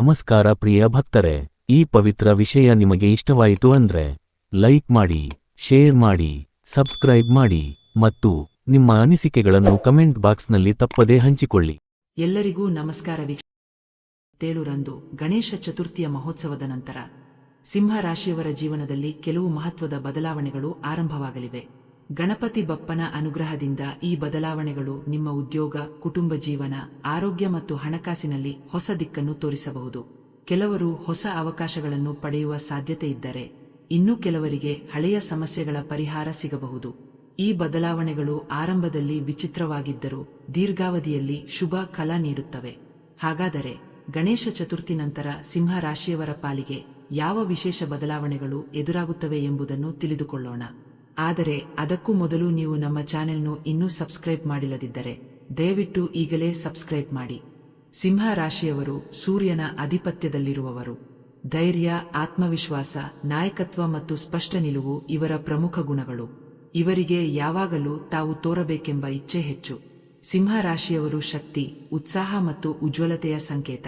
ನಮಸ್ಕಾರ ಪ್ರಿಯ ಭಕ್ತರೆ, ಈ ಪವಿತ್ರ ವಿಷಯ ನಿಮಗೆ ಇಷ್ಟವಾಯಿತು ಅಂದ್ರೆ, ಲೈಕ್ ಮಾಡಿ, ಶೇರ್ ಮಾಡಿ, ಸಬ್ಸ್ಕ್ರೈಬ್ ಮಾಡಿ ಮತ್ತು ನಿಮ್ಮ ಅನಿಸಿಕೆಗಳನ್ನು ಕಮೆಂಟ್ ಬಾಕ್ಸ್ನಲ್ಲಿ ತಪ್ಪದೇ ಹಂಚಿಕೊಳ್ಳಿ. ಎಲ್ಲರಿಗೂ ನಮಸ್ಕಾರ ವೀಕ್ಷೇಳುರಂದು ಗಣೇಶ ಚತುರ್ಥಿಯ ಮಹೋತ್ಸವದ ನಂತರ, ಸಿಂಹ ರಾಶಿಯವರ ಜೀವನದಲ್ಲಿ ಕೆಲವು ಮಹತ್ವದ ಬದಲಾವಣೆಗಳು ಆರಂಭವಾಗಲಿವೆ. ಗಣಪತಿ ಬಪ್ಪನ ಅನುಗ್ರಹದಿಂದ ಈ ಬದಲಾವಣೆಗಳು ನಿಮ್ಮ ಉದ್ಯೋಗ, ಕುಟುಂಬ ಜೀವನ, ಆರೋಗ್ಯ ಮತ್ತು ಹಣಕಾಸಿನಲ್ಲಿ ಹೊಸ ದಿಕ್ಕನ್ನು ತೋರಿಸಬಹುದು. ಕೆಲವರು ಹೊಸ ಅವಕಾಶಗಳನ್ನು ಪಡೆಯುವ ಸಾಧ್ಯತೆ ಇದ್ದರೆ ಇನ್ನೂ ಕೆಲವರಿಗೆ ಹಳೆಯ ಸಮಸ್ಯೆಗಳ ಪರಿಹಾರ ಸಿಗಬಹುದು. ಈ ಬದಲಾವಣೆಗಳು ಆರಂಭದಲ್ಲಿ ವಿಚಿತ್ರವಾಗಿದ್ದರೂ ದೀರ್ಘಾವಧಿಯಲ್ಲಿ ಶುಭ ಫಲ ನೀಡುತ್ತವೆ. ಹಾಗಾದರೆ ಗಣೇಶ ಚತುರ್ಥಿ ನಂತರ ಸಿಂಹ ರಾಶಿಯವರ ಪಾಲಿಗೆ ಯಾವ ವಿಶೇಷ ಬದಲಾವಣೆಗಳು ಎದುರಾಗುತ್ತವೆ ಎಂಬುದನ್ನು ತಿಳಿದುಕೊಳ್ಳೋಣ. ಆದರೆ ಅದಕ್ಕೂ ಮೊದಲು ನೀವು ನಮ್ಮ ಚಾನೆಲ್ನು ಇನ್ನೂ ಸಬ್ಸ್ಕ್ರೈಬ್ ಮಾಡಿಲ್ಲದಿದ್ದರೆ ದಯವಿಟ್ಟು ಈಗಲೇ ಸಬ್ಸ್ಕ್ರೈಬ್ ಮಾಡಿ. ಸಿಂಹ ರಾಶಿಯವರು ಸೂರ್ಯನ ಅಧಿಪತ್ಯದಲ್ಲಿರುವವರು. ಧೈರ್ಯ, ಆತ್ಮವಿಶ್ವಾಸ, ನಾಯಕತ್ವ ಮತ್ತು ಸ್ಪಷ್ಟ ನಿಲುವು ಇವರ ಪ್ರಮುಖ ಗುಣಗಳು. ಇವರಿಗೆ ಯಾವಾಗಲೂ ತಾವು ತೋರಬೇಕೆಂಬ ಇಚ್ಛೆ ಹೆಚ್ಚು. ಸಿಂಹ ರಾಶಿಯವರು ಶಕ್ತಿ, ಉತ್ಸಾಹ ಮತ್ತು ಉಜ್ವಲತೆಯ ಸಂಕೇತ.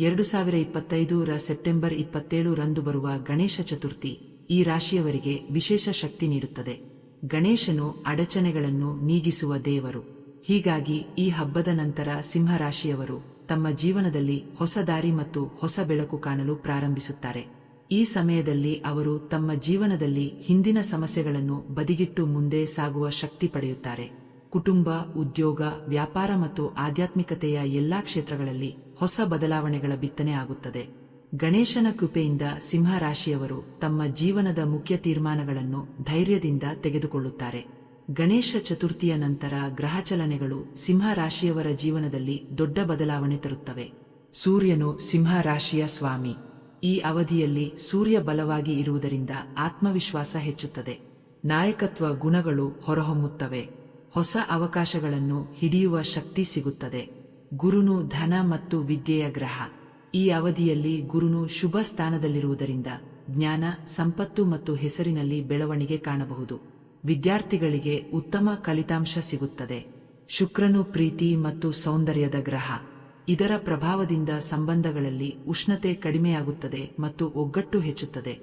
ಎರಡು ಸಾವಿರ ಇಪ್ಪತ್ತೈದು ರ ಸೆಪ್ಟೆಂಬರ್ ಇಪ್ಪತ್ತೇಳು ರಂದು ಬರುವ ಗಣೇಶ ಚತುರ್ಥಿ. ಈ ರಾಶಿಯವರಿಗೆ ವಿಶೇಷ ಶಕ್ತಿ ನೀಡುತ್ತದೆ. ಗಣೇಶನು ಅಡಚಣೆಗಳನ್ನು ನೀಗಿಸುವ ದೇವರು. ಹೀಗಾಗಿ ಈ ಹಬ್ಬದ ನಂತರ ಸಿಂಹರಾಶಿಯವರು ತಮ್ಮ ಜೀವನದಲ್ಲಿ ಹೊಸ ದಾರಿ ಮತ್ತು ಹೊಸ ಬೆಳಕು ಕಾಣಲು ಪ್ರಾರಂಭಿಸುತ್ತಾರೆ. ಈ ಸಮಯದಲ್ಲಿ ಅವರು ತಮ್ಮ ಜೀವನದಲ್ಲಿ ಹಿಂದಿನ ಸಮಸ್ಯೆಗಳನ್ನು ಬದಿಗಿಟ್ಟು ಮುಂದೆ ಸಾಗುವ ಶಕ್ತಿ ಪಡೆಯುತ್ತಾರೆ. ಕುಟುಂಬ, ಉದ್ಯೋಗ, ವ್ಯಾಪಾರ ಮತ್ತು ಆಧ್ಯಾತ್ಮಿಕತೆಯ ಎಲ್ಲಾ ಕ್ಷೇತ್ರಗಳಲ್ಲಿ ಹೊಸ ಬದಲಾವಣೆಗಳ ಬಿತ್ತನೆ ಆಗುತ್ತದೆ. ಗಣೇಶನ ಕೃಪೆಯಿಂದ ಸಿಂಹರಾಶಿಯವರು ತಮ್ಮ ಜೀವನದ ಮುಖ್ಯ ತೀರ್ಮಾನಗಳನ್ನು ಧೈರ್ಯದಿಂದ ತೆಗೆದುಕೊಳ್ಳುತ್ತಾರೆ. ಗಣೇಶ ಚತುರ್ಥಿಯ ನಂತರ ಗ್ರಹಚಲನೆಗಳು ಸಿಂಹ ರಾಶಿಯವರ ಜೀವನದಲ್ಲಿ ದೊಡ್ಡ ಬದಲಾವಣೆ ತರುತ್ತವೆ. ಸೂರ್ಯನು ಸಿಂಹರಾಶಿಯ ಸ್ವಾಮಿ. ಈ ಅವಧಿಯಲ್ಲಿ ಸೂರ್ಯ ಬಲವಾಗಿ ಇರುವುದರಿಂದ ಆತ್ಮವಿಶ್ವಾಸ ಹೆಚ್ಚುತ್ತದೆ. ನಾಯಕತ್ವ ಗುಣಗಳು ಹೊರಹೊಮ್ಮುತ್ತವೆ. ಹೊಸ ಅವಕಾಶಗಳನ್ನು ಹಿಡಿಯುವ ಶಕ್ತಿ ಸಿಗುತ್ತದೆ. ಗುರುನು ಧನ ಮತ್ತು ವಿದ್ಯೆಯ ಗ್ರಹ. ಈ ಅವಧಿಯಲ್ಲಿ ಗುರುನು ಶುಭ ಸ್ಥಾನದಲ್ಲಿರುವುದರಿಂದ ಜ್ಞಾನ, ಸಂಪತ್ತು ಮತ್ತು ಹೆಸರಿನಲ್ಲಿ ಬೆಳವಣಿಗೆ ಕಾಣಬಹುದು. ವಿದ್ಯಾರ್ಥಿಗಳಿಗೆ ಉತ್ತಮ ಫಲಿತಾಂಶ ಸಿಗುತ್ತದೆ. ಶುಕ್ರನು ಪ್ರೀತಿ ಮತ್ತು ಸೌಂದರ್ಯದ ಗ್ರಹ. ಇದರ ಪ್ರಭಾವದಿಂದ ಸಂಬಂಧಗಳಲ್ಲಿ ಉಷ್ಣತೆ ಕಡಿಮೆಯಾಗುತ್ತದೆ ಮತ್ತು ಒಗ್ಗಟ್ಟು ಹೆಚ್ಚುತ್ತದೆ.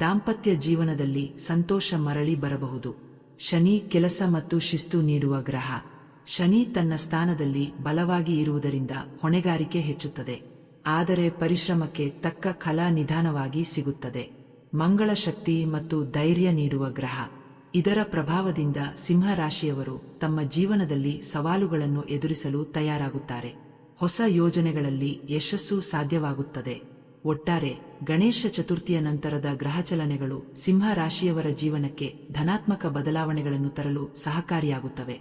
ದಾಂಪತ್ಯ ಜೀವನದಲ್ಲಿ ಸಂತೋಷ ಮರಳಿ ಬರಬಹುದು. ಶನಿ ಕೆಲಸ ಮತ್ತು ಶಿಸ್ತು ನೀಡುವ ಗ್ರಹ. ಶನಿ ತನ್ನ ಸ್ಥಾನದಲ್ಲಿ ಬಲವಾಗಿ ಇರುವುದರಿಂದ ಹೊಣೆಗಾರಿಕೆ ಹೆಚ್ಚುತ್ತದೆ. ಆದರೆ ಪರಿಶ್ರಮಕ್ಕೆ ತಕ್ಕ ಕಲಾ ನಿಧಾನವಾಗಿ ಸಿಗುತ್ತದೆ. ಮಂಗಳ ಶಕ್ತಿ ಮತ್ತು ಧೈರ್ಯ ನೀಡುವ ಗ್ರಹ. ಇದರ ಪ್ರಭಾವದಿಂದ ಸಿಂಹರಾಶಿಯವರು ತಮ್ಮ ಜೀವನದಲ್ಲಿ ಸವಾಲುಗಳನ್ನು ಎದುರಿಸಲು ತಯಾರಾಗುತ್ತಾರೆ. ಹೊಸ ಯೋಜನೆಗಳಲ್ಲಿ ಯಶಸ್ಸು ಸಾಧ್ಯವಾಗುತ್ತದೆ. ಒಟ್ಟಾರೆ, ಗಣೇಶ ಚತುರ್ಥಿಯ ನಂತರದ ಗ್ರಹಚಲನೆಗಳು ಸಿಂಹ ರಾಶಿಯವರ ಜೀವನಕ್ಕೆ ಧನಾತ್ಮಕ ಬದಲಾವಣೆಗಳನ್ನು ತರಲು ಸಹಕಾರಿಯಾಗುತ್ತವೆ.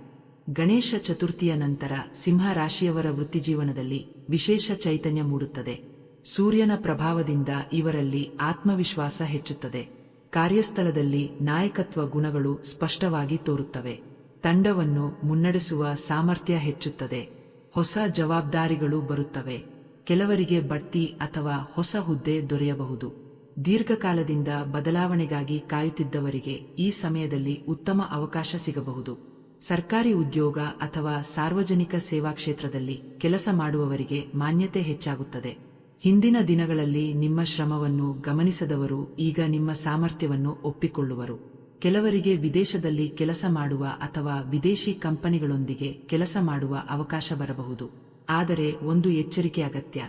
ಗಣೇಶ ಚತುರ್ಥಿಯ ನಂತರ ಸಿಂಹ ರಾಶಿಯವರ ವೃತ್ತಿಜೀವನದಲ್ಲಿ ವಿಶೇಷ ಚೈತನ್ಯ ಮೂಡುತ್ತದೆ. ಸೂರ್ಯನ ಪ್ರಭಾವದಿಂದ ಇವರಲ್ಲಿ ಆತ್ಮವಿಶ್ವಾಸ ಹೆಚ್ಚುತ್ತದೆ. ಕಾರ್ಯಸ್ಥಳದಲ್ಲಿ ನಾಯಕತ್ವ ಗುಣಗಳು ಸ್ಪಷ್ಟವಾಗಿ ತೋರುತ್ತವೆ. ತಂಡವನ್ನು ಮುನ್ನಡೆಸುವ ಸಾಮರ್ಥ್ಯ ಹೆಚ್ಚುತ್ತದೆ. ಹೊಸ ಜವಾಬ್ದಾರಿಗಳು ಬರುತ್ತವೆ. ಕೆಲವರಿಗೆ ಬಡ್ತಿ ಅಥವಾ ಹೊಸ ಹುದ್ದೆ ದೊರೆಯಬಹುದು. ದೀರ್ಘಕಾಲದಿಂದ ಬದಲಾವಣೆಗಾಗಿ ಕಾಯುತ್ತಿದ್ದವರಿಗೆ ಈ ಸಮಯದಲ್ಲಿ ಉತ್ತಮ ಅವಕಾಶ ಸಿಗಬಹುದು. ಸರ್ಕಾರಿ ಉದ್ಯೋಗ ಅಥವಾ ಸಾರ್ವಜನಿಕ ಸೇವಾ ಕ್ಷೇತ್ರದಲ್ಲಿ ಕೆಲಸ ಮಾಡುವವರಿಗೆ ಮಾನ್ಯತೆ ಹೆಚ್ಚಾಗುತ್ತದೆ. ಹಿಂದಿನ ದಿನಗಳಲ್ಲಿ ನಿಮ್ಮ ಶ್ರಮವನ್ನು ಗಮನಿಸದವರು ಈಗ ನಿಮ್ಮ ಸಾಮರ್ಥ್ಯವನ್ನು ಒಪ್ಪಿಕೊಳ್ಳುವರು. ಕೆಲವರಿಗೆ ವಿದೇಶದಲ್ಲಿ ಕೆಲಸ ಮಾಡುವ ಅಥವಾ ವಿದೇಶಿ ಕಂಪನಿಗಳೊಂದಿಗೆ ಕೆಲಸ ಮಾಡುವ ಅವಕಾಶ ಬರಬಹುದು. ಆದರೆ ಒಂದು ಎಚ್ಚರಿಕೆ ಅಗತ್ಯ.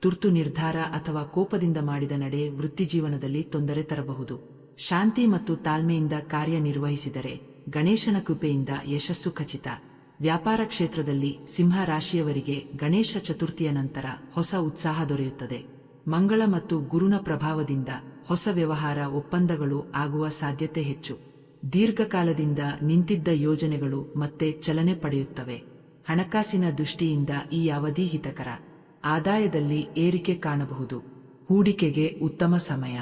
ತುರ್ತು ನಿರ್ಧಾರ ಅಥವಾ ಕೋಪದಿಂದ ಮಾಡಿದ ನಡೆ ವೃತ್ತಿಜೀವನದಲ್ಲಿ ತೊಂದರೆ ತರಬಹುದು. ಶಾಂತಿ ಮತ್ತು ತಾಳ್ಮೆಯಿಂದ ಕಾರ್ಯನಿರ್ವಹಿಸಿದರೆ ಗಣೇಶನ ಕೃಪೆಯಿಂದ ಯಶಸ್ಸು ಖಚಿತ. ವ್ಯಾಪಾರ ಕ್ಷೇತ್ರದಲ್ಲಿ ಸಿಂಹ ರಾಶಿಯವರಿಗೆ ಗಣೇಶ ಚತುರ್ಥಿಯ ನಂತರ ಹೊಸ ಉತ್ಸಾಹ ದೊರೆಯುತ್ತದೆ. ಮಂಗಳ ಮತ್ತು ಗುರುನ ಪ್ರಭಾವದಿಂದ ಹೊಸ ವ್ಯವಹಾರ, ಒಪ್ಪಂದಗಳು ಆಗುವ ಸಾಧ್ಯತೆ ಹೆಚ್ಚು. ದೀರ್ಘಕಾಲದಿಂದ ನಿಂತಿದ್ದ ಯೋಜನೆಗಳು ಮತ್ತೆ ಚಲನೆ ಪಡೆಯುತ್ತವೆ. ಹಣಕಾಸಿನ ದೃಷ್ಟಿಯಿಂದ ಈ ಅವಧಿ ಹಿತಕರ. ಆದಾಯದಲ್ಲಿ ಏರಿಕೆ ಕಾಣಬಹುದು. ಹೂಡಿಕೆಗೆ ಉತ್ತಮ ಸಮಯ.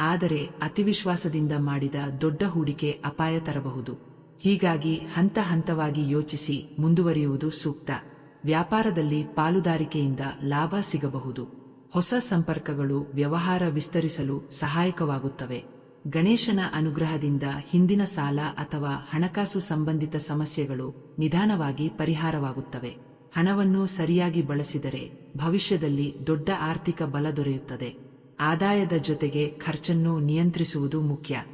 ಆದರೆ ಅತಿವಿಶ್ವಾಸದಿಂದ ಮಾಡಿದ ದೊಡ್ಡ ಹೂಡಿಕೆ ಅಪಾಯ ತರಬಹುದು. ಹೀಗಾಗಿ ಹಂತ ಹಂತವಾಗಿ ಯೋಚಿಸಿ ಮುಂದುವರಿಯುವುದು ಸೂಕ್ತ. ವ್ಯಾಪಾರದಲ್ಲಿ ಪಾಲುದಾರಿಕೆಯಿಂದ ಲಾಭ ಸಿಗಬಹುದು. ಹೊಸ ಸಂಪರ್ಕಗಳು ವ್ಯವಹಾರ ವಿಸ್ತರಿಸಲು ಸಹಾಯಕವಾಗುತ್ತವೆ. ಗಣೇಶನ ಅನುಗ್ರಹದಿಂದ ಹಿಂದಿನ ಸಾಲ ಅಥವಾ ಹಣಕಾಸು ಸಂಬಂಧಿತ ಸಮಸ್ಯೆಗಳು ನಿಧಾನವಾಗಿ ಪರಿಹಾರವಾಗುತ್ತವೆ. ಹಣವನ್ನು ಸರಿಯಾಗಿ ಬಳಸಿದರೆ ಭವಿಷ್ಯದಲ್ಲಿ ದೊಡ್ಡ ಆರ್ಥಿಕ ಬಲ ದೊರೆಯುತ್ತದೆ. ಆದಾಯದ ಜೊತೆಗೆ ಖರ್ಚನ್ನು ನಿಯಂತ್ರಿಸುವುದು ಮುಖ್ಯ.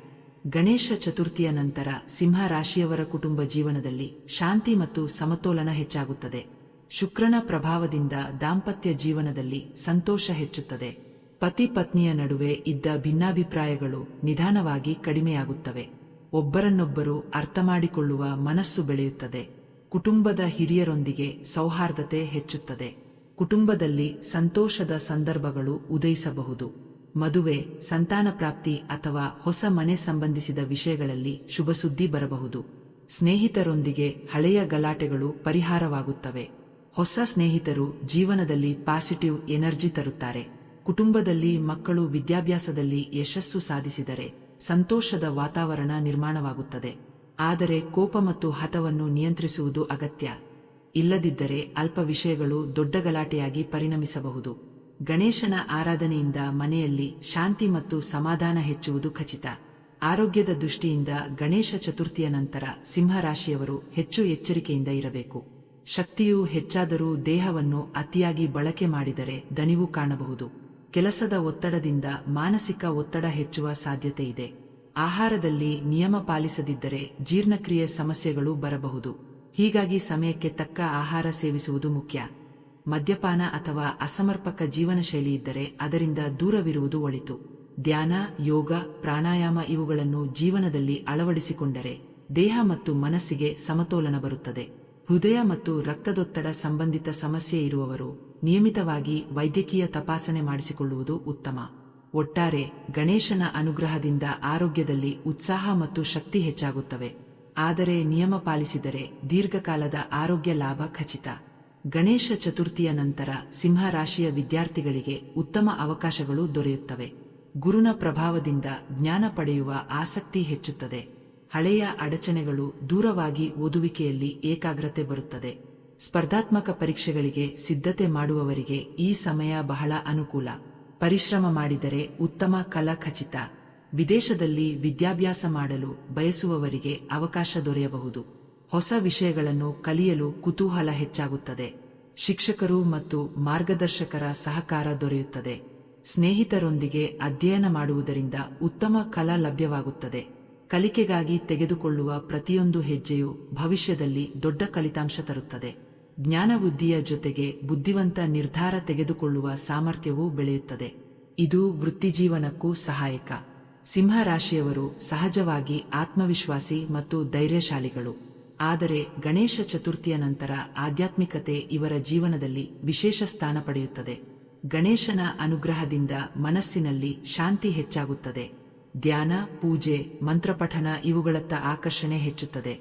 ಗಣೇಶ ಚತುರ್ಥಿಯ ನಂತರ ಸಿಂಹ ರಾಶಿಯವರ ಕುಟುಂಬ ಜೀವನದಲ್ಲಿ ಶಾಂತಿ ಮತ್ತು ಸಮತೋಲನ ಹೆಚ್ಚಾಗುತ್ತದೆ. ಶುಕ್ರನ ಪ್ರಭಾವದಿಂದ ದಾಂಪತ್ಯ ಜೀವನದಲ್ಲಿ ಸಂತೋಷ ಹೆಚ್ಚುತ್ತದೆ. ಪತಿ ಪತ್ನಿಯ ನಡುವೆ ಇದ್ದ ಭಿನ್ನಾಭಿಪ್ರಾಯಗಳು ನಿಧಾನವಾಗಿ ಕಡಿಮೆಯಾಗುತ್ತವೆ. ಒಬ್ಬರನ್ನೊಬ್ಬರು ಅರ್ಥಮಾಡಿಕೊಳ್ಳುವ ಮನಸ್ಸು ಬೆಳೆಯುತ್ತದೆ. ಕುಟುಂಬದ ಹಿರಿಯರೊಂದಿಗೆ ಸೌಹಾರ್ದತೆ ಹೆಚ್ಚುತ್ತದೆ. ಕುಟುಂಬದಲ್ಲಿ ಸಂತೋಷದ ಸಂದರ್ಭಗಳು ಉದಯಿಸಬಹುದು. ಮದುವೆ, ಸಂತಾನ ಪ್ರಾಪ್ತಿ ಅಥವಾ ಹೊಸ ಮನೆ ಸಂಬಂಧಿಸಿದ ವಿಷಯಗಳಲ್ಲಿ ಶುಭ ಸುದ್ದಿ ಬರಬಹುದು. ಸ್ನೇಹಿತರೊಂದಿಗೆ ಹಳೆಯ ಗಲಾಟೆಗಳು ಪರಿಹಾರವಾಗುತ್ತವೆ. ಹೊಸ ಸ್ನೇಹಿತರು ಜೀವನದಲ್ಲಿ ಪಾಸಿಟಿವ್ ಎನರ್ಜಿ ತರುತ್ತಾರೆ. ಕುಟುಂಬದಲ್ಲಿ ಮಕ್ಕಳು ವಿದ್ಯಾಭ್ಯಾಸದಲ್ಲಿ ಯಶಸ್ಸು ಸಾಧಿಸಿದರೆ ಸಂತೋಷದ ವಾತಾವರಣ ನಿರ್ಮಾಣವಾಗುತ್ತದೆ. ಆದರೆ ಕೋಪ ಮತ್ತು ಹತವನ್ನು ನಿಯಂತ್ರಿಸುವುದು ಅಗತ್ಯ. ಇಲ್ಲದಿದ್ದರೆ ಅಲ್ಪ ವಿಷಯಗಳು ದೊಡ್ಡ ಗಲಾಟೆಯಾಗಿ ಪರಿಣಮಿಸಬಹುದು. ಗಣೇಶನ ಆರಾಧನೆಯಿಂದ ಮನೆಯಲ್ಲಿ ಶಾಂತಿ ಮತ್ತು ಸಮಾಧಾನ ಹೆಚ್ಚುವುದು ಖಚಿತ. ಆರೋಗ್ಯದ ದೃಷ್ಟಿಯಿಂದ ಗಣೇಶ ಚತುರ್ಥಿಯ ನಂತರ ಸಿಂಹರಾಶಿಯವರು ಹೆಚ್ಚು ಎಚ್ಚರಿಕೆಯಿಂದ ಇರಬೇಕು. ಶಕ್ತಿಯು ಹೆಚ್ಚಾದರೂ ದೇಹವನ್ನು ಅತಿಯಾಗಿ ಬಳಕೆ ಮಾಡಿದರೆ ದಣಿವು ಕಾಣಬಹುದು. ಕೆಲಸದ ಒತ್ತಡದಿಂದ ಮಾನಸಿಕ ಒತ್ತಡ ಹೆಚ್ಚುವ ಸಾಧ್ಯತೆ ಇದೆ. ಆಹಾರದಲ್ಲಿ ನಿಯಮ ಪಾಲಿಸದಿದ್ದರೆ ಜೀರ್ಣಕ್ರಿಯೆ ಸಮಸ್ಯೆಗಳು ಬರಬಹುದು. ಹೀಗಾಗಿ ಸಮಯಕ್ಕೆ ತಕ್ಕ ಆಹಾರ ಸೇವಿಸುವುದು ಮುಖ್ಯ. ಮದ್ಯಪಾನ ಅಥವಾ ಅಸಮರ್ಪಕ ಜೀವನ ಶೈಲಿ ಇದ್ದರೆ ಅದರಿಂದ ದೂರವಿರುವುದು ಒಳಿತು. ಧ್ಯಾನ, ಯೋಗ, ಪ್ರಾಣಾಯಾಮ ಇವುಗಳನ್ನು ಜೀವನದಲ್ಲಿ ಅಳವಡಿಸಿಕೊಂಡರೆ ದೇಹ ಮತ್ತು ಮನಸ್ಸಿಗೆ ಸಮತೋಲನ ಬರುತ್ತದೆ. ಹೃದಯ ಮತ್ತು ರಕ್ತದೊತ್ತಡ ಸಂಬಂಧಿತ ಸಮಸ್ಯೆ ಇರುವವರು ನಿಯಮಿತವಾಗಿ ವೈದ್ಯಕೀಯ ತಪಾಸಣೆ ಮಾಡಿಸಿಕೊಳ್ಳುವುದು ಉತ್ತಮ. ಒಟ್ಟಾರೆ ಗಣೇಶನ ಅನುಗ್ರಹದಿಂದ ಆರೋಗ್ಯದಲ್ಲಿ ಉತ್ಸಾಹ ಮತ್ತು ಶಕ್ತಿ ಹೆಚ್ಚಾಗುತ್ತವೆ. ಆದರೆ ನಿಯಮ ಪಾಲಿಸಿದರೆ ದೀರ್ಘಕಾಲದ ಆರೋಗ್ಯ ಲಾಭ ಖಚಿತ. ಗಣೇಶ ಚತುರ್ಥಿಯ ನಂತರ ಸಿಂಹ ರಾಶಿಯ ವಿದ್ಯಾರ್ಥಿಗಳಿಗೆ ಉತ್ತಮ ಅವಕಾಶಗಳು ದೊರೆಯುತ್ತವೆ. ಗುರುನ ಪ್ರಭಾವದಿಂದ ಜ್ಞಾನ ಪಡೆಯುವ ಆಸಕ್ತಿ ಹೆಚ್ಚುತ್ತದೆ. ಹಳೆಯ ಅಡಚಣೆಗಳು ದೂರವಾಗಿ ಓದುವಿಕೆಯಲ್ಲಿ ಏಕಾಗ್ರತೆ ಬರುತ್ತದೆ. ಸ್ಪರ್ಧಾತ್ಮಕ ಪರೀಕ್ಷೆಗಳಿಗೆ ಸಿದ್ಧತೆ ಮಾಡುವವರಿಗೆ ಈ ಸಮಯ ಬಹಳ ಅನುಕೂಲ. ಪರಿಶ್ರಮ ಮಾಡಿದರೆ ಉತ್ತಮ ಕಲಾ ಖಚಿತ. ವಿದೇಶದಲ್ಲಿ ವಿದ್ಯಾಭ್ಯಾಸ ಮಾಡಲು ಬಯಸುವವರಿಗೆ ಅವಕಾಶ ದೊರೆಯಬಹುದು. ಹೊಸ ವಿಷಯಗಳನ್ನು ಕಲಿಯಲು ಕುತೂಹಲ ಹೆಚ್ಚಾಗುತ್ತದೆ. ಶಿಕ್ಷಕರು ಮತ್ತು ಮಾರ್ಗದರ್ಶಕರ ಸಹಕಾರ ದೊರೆಯುತ್ತದೆ. ಸ್ನೇಹಿತರೊಂದಿಗೆ ಅಧ್ಯಯನ ಮಾಡುವುದರಿಂದ ಉತ್ತಮ ಕಲಾ ಲಭ್ಯವಾಗುತ್ತದೆ. ಕಲಿಕೆಗಾಗಿ ತೆಗೆದುಕೊಳ್ಳುವ ಪ್ರತಿಯೊಂದು ಹೆಜ್ಜೆಯು ಭವಿಷ್ಯದಲ್ಲಿ ದೊಡ್ಡ ಫಲಿತಾಂಶ ತರುತ್ತದೆ. ಜ್ಞಾನವೃದ್ಧಿಯ ಜೊತೆಗೆ ಬುದ್ಧಿವಂತ ನಿರ್ಧಾರ ತೆಗೆದುಕೊಳ್ಳುವ ಸಾಮರ್ಥ್ಯವೂ ಬೆಳೆಯುತ್ತದೆ. ಇದು ವೃತ್ತಿಜೀವನಕ್ಕೂ ಸಹಾಯಕ. ಸಿಂಹರಾಶಿಯವರು ಸಹಜವಾಗಿ ಆತ್ಮವಿಶ್ವಾಸಿ ಮತ್ತು ಧೈರ್ಯಶಾಲಿಗಳು. ಆದರೆ ಗಣೇಶ ಚತುರ್ಥಿಯ ನಂತರ ಆಧ್ಯಾತ್ಮಿಕತೆ ಇವರ ಜೀವನದಲ್ಲಿ ವಿಶೇಷ ಸ್ಥಾನ ಪಡೆಯುತ್ತದೆ. ಗಣೇಶನ ಅನುಗ್ರಹದಿಂದ ಮನಸ್ಸಿನಲ್ಲಿ ಶಾಂತಿ ಹೆಚ್ಚಾಗುತ್ತದೆ. ಧ್ಯಾನ, ಪೂಜೆ ಮಂತ್ರಪಠನ ಇವುಗಳತ್ತ ಆಕರ್ಷಣೆ ಹೆಚ್ಚುತ್ತದೆ.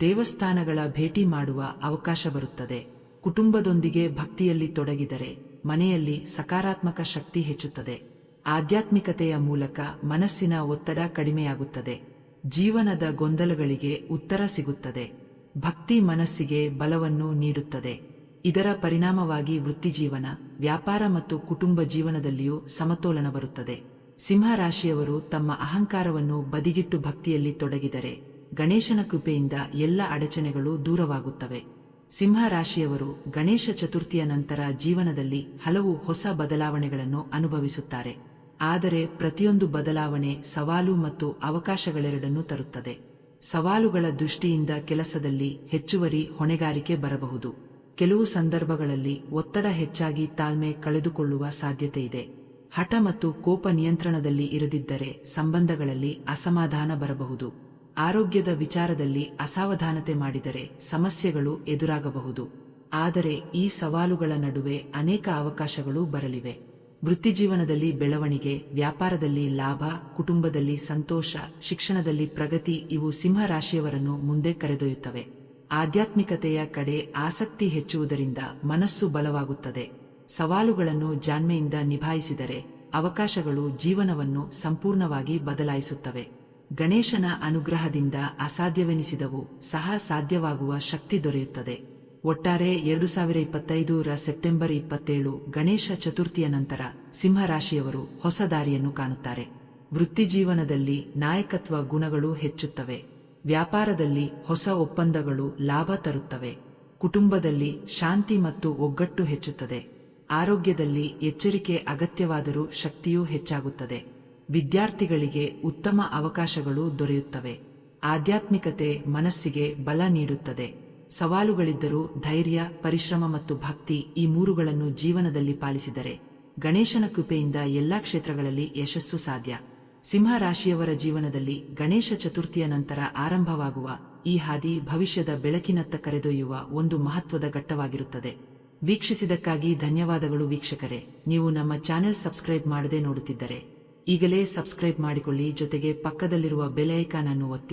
ದೇವಸ್ಥಾನಗಳ ಭೇಟಿ ಮಾಡುವ ಅವಕಾಶ ಬರುತ್ತದೆ. ಕುಟುಂಬದೊಂದಿಗೆ ಭಕ್ತಿಯಲ್ಲಿ ತೊಡಗಿದರೆ ಮನೆಯಲ್ಲಿ ಸಕಾರಾತ್ಮಕ ಶಕ್ತಿ ಹೆಚ್ಚುತ್ತದೆ. ಆಧ್ಯಾತ್ಮಿಕತೆಯ ಮೂಲಕ ಮನಸ್ಸಿನ ಒತ್ತಡ ಕಡಿಮೆಯಾಗುತ್ತದೆ. ಜೀವನದ ಗೊಂದಲಗಳಿಗೆ ಉತ್ತರ ಸಿಗುತ್ತದೆ. ಭಕ್ತಿ ಮನಸ್ಸಿಗೆ ಬಲವನ್ನು ನೀಡುತ್ತದೆ. ಇದರ ಪರಿಣಾಮವಾಗಿ ವೃತ್ತಿಜೀವನ, ವ್ಯಾಪಾರ ಮತ್ತು ಕುಟುಂಬ ಜೀವನದಲ್ಲಿಯೂ ಸಮತೋಲನ ಬರುತ್ತದೆ. ಸಿಂಹರಾಶಿಯವರು ತಮ್ಮ ಅಹಂಕಾರವನ್ನು ಬದಿಗಿಟ್ಟು ಭಕ್ತಿಯಲ್ಲಿ ತೊಡಗಿದರೆ, ಗಣೇಶನ ಕೃಪೆಯಿಂದ ಎಲ್ಲ ಅಡಚಣೆಗಳು ದೂರವಾಗುತ್ತವೆ. ಸಿಂಹರಾಶಿಯವರು ಗಣೇಶ ಚತುರ್ಥಿಯ ನಂತರ ಜೀವನದಲ್ಲಿ ಹಲವು ಹೊಸ ಬದಲಾವಣೆಗಳನ್ನು ಅನುಭವಿಸುತ್ತಾರೆ. ಆದರೆ ಪ್ರತಿಯೊಂದು ಬದಲಾವಣೆ ಸವಾಲು ಮತ್ತು ಅವಕಾಶಗಳೆರಡನ್ನೂ ತರುತ್ತದೆ. ಸವಾಲುಗಳ ದೃಷ್ಟಿಯಿಂದ ಕೆಲಸದಲ್ಲಿ ಹೆಚ್ಚುವರಿ ಹೊಣೆಗಾರಿಕೆ ಬರಬಹುದು. ಕೆಲವು ಸಂದರ್ಭಗಳಲ್ಲಿ ಒತ್ತಡ ಹೆಚ್ಚಾಗಿ ತಾಳ್ಮೆ ಕಳೆದುಕೊಳ್ಳುವ ಸಾಧ್ಯತೆ ಇದೆ ಹಠ ಮತ್ತು ಕೋಪ ನಿಯಂತ್ರಣದಲ್ಲಿ ಇರದಿದ್ದರೆ ಸಂಬಂಧಗಳಲ್ಲಿ ಅಸಮಾಧಾನ ಬರಬಹುದು. ಆರೋಗ್ಯದ ವಿಚಾರದಲ್ಲಿ ಅಸಾವಧಾನತೆ ಮಾಡಿದರೆ ಸಮಸ್ಯೆಗಳು ಎದುರಾಗಬಹುದು. ಆದರೆ ಈ ಸವಾಲುಗಳ ನಡುವೆ ಅನೇಕ ಅವಕಾಶಗಳು ಬರಲಿವೆ. ವೃತ್ತಿಜೀವನದಲ್ಲಿ ಬೆಳವಣಿಗೆ, ವ್ಯಾಪಾರದಲ್ಲಿ ಲಾಭ, ಕುಟುಂಬದಲ್ಲಿ ಸಂತೋಷ, ಶಿಕ್ಷಣದಲ್ಲಿ ಪ್ರಗತಿ ಇವು ಸಿಂಹ ರಾಶಿಯವರನ್ನು ಮುಂದೆ ಕರೆದೊಯ್ಯುತ್ತವೆ. ಆಧ್ಯಾತ್ಮಿಕತೆಯ ಕಡೆ ಆಸಕ್ತಿ ಹೆಚ್ಚುವುದರಿಂದ ಮನಸ್ಸು ಬಲವಾಗುತ್ತದೆ. ಸವಾಲುಗಳನ್ನು ಜಾಣ್ಮೆಯಿಂದ ನಿಭಾಯಿಸಿದರೆ ಅವಕಾಶಗಳು ಜೀವನವನ್ನು ಸಂಪೂರ್ಣವಾಗಿ ಬದಲಾಯಿಸುತ್ತವೆ. ಗಣೇಶನ ಅನುಗ್ರಹದಿಂದ ಅಸಾಧ್ಯವೆನಿಸಿದವು ಸಹ ಸಾಧ್ಯವಾಗುವ ಶಕ್ತಿ ದೊರೆಯುತ್ತದೆ. ಒಟ್ಟಾರೆ ಎರಡು ಸಾವಿರ ಇಪ್ಪತ್ತೈದರ ಸೆಪ್ಟೆಂಬರ್ ಇಪ್ಪತ್ತೇಳು ಗಣೇಶ ಚತುರ್ಥಿಯ ನಂತರ ಸಿಂಹರಾಶಿಯವರು ಹೊಸ ದಾರಿಯನ್ನು ಕಾಣುತ್ತಾರೆ. ವೃತ್ತಿಜೀವನದಲ್ಲಿ ನಾಯಕತ್ವ ಗುಣಗಳು ಹೆಚ್ಚುತ್ತವೆ. ವ್ಯಾಪಾರದಲ್ಲಿ ಹೊಸ ಒಪ್ಪಂದಗಳು ಲಾಭ ತರುತ್ತವೆ. ಕುಟುಂಬದಲ್ಲಿ ಶಾಂತಿ ಮತ್ತು ಒಗ್ಗಟ್ಟು ಹೆಚ್ಚುತ್ತದೆ. ಆರೋಗ್ಯದಲ್ಲಿ ಎಚ್ಚರಿಕೆ ಅಗತ್ಯವಾದರೂ ಶಕ್ತಿಯೂ ಹೆಚ್ಚಾಗುತ್ತದೆ. ವಿದ್ಯಾರ್ಥಿಗಳಿಗೆ ಉತ್ತಮ ಅವಕಾಶಗಳು ದೊರೆಯುತ್ತವೆ. ಆಧ್ಯಾತ್ಮಿಕತೆ ಮನಸ್ಸಿಗೆ ಬಲ ನೀಡುತ್ತದೆ. ಸವಾಲುಗಳಿದ್ದರೂ ಧೈರ್ಯ, ಪರಿಶ್ರಮ ಮತ್ತು ಭಕ್ತಿ ಈ ಮೂರುಗಳನ್ನು ಜೀವನದಲ್ಲಿ ಪಾಲಿಸಿದರೆ ಗಣೇಶನ ಕೃಪೆಯಿಂದ ಎಲ್ಲಾ ಕ್ಷೇತ್ರಗಳಲ್ಲಿ ಯಶಸ್ಸು ಸಾಧ್ಯ. ಸಿಂಹ ರಾಶಿಯವರ ಜೀವನದಲ್ಲಿ ಗಣೇಶ ಚತುರ್ಥಿಯ ನಂತರ ಆರಂಭವಾಗುವ ಈ ಹಾದಿ ಭವಿಷ್ಯದ ಬೆಳಕಿನತ್ತ ಕರೆದೊಯ್ಯುವ ಒಂದು ಮಹತ್ವದ ಘಟ್ಟವಾಗಿರುತ್ತದೆ. ವೀಕ್ಷಿಸಿದಕ್ಕಾಗಿ ಧನ್ಯವಾದಗಳು ವೀಕ್ಷಕರೇ. ನೀವು ನಮ್ಮ ಚಾನೆಲ್ ಸಬ್ಸ್ಕ್ರೈಬ್ ಮಾಡದೆ ನೋಡುತ್ತಿದ್ದರೆ ಈಗಲೇ ಸಬ್ಸ್ಕ್ರೈಬ್ ಮಾಡಿಕೊಳ್ಳಿ ಜೊತೆಗೆ ಪಕ್ಕದಲ್ಲಿರುವ ಬೆಲ್ ಐಕಾನ್ ಅನ್ನು ಒತ್ತಿ.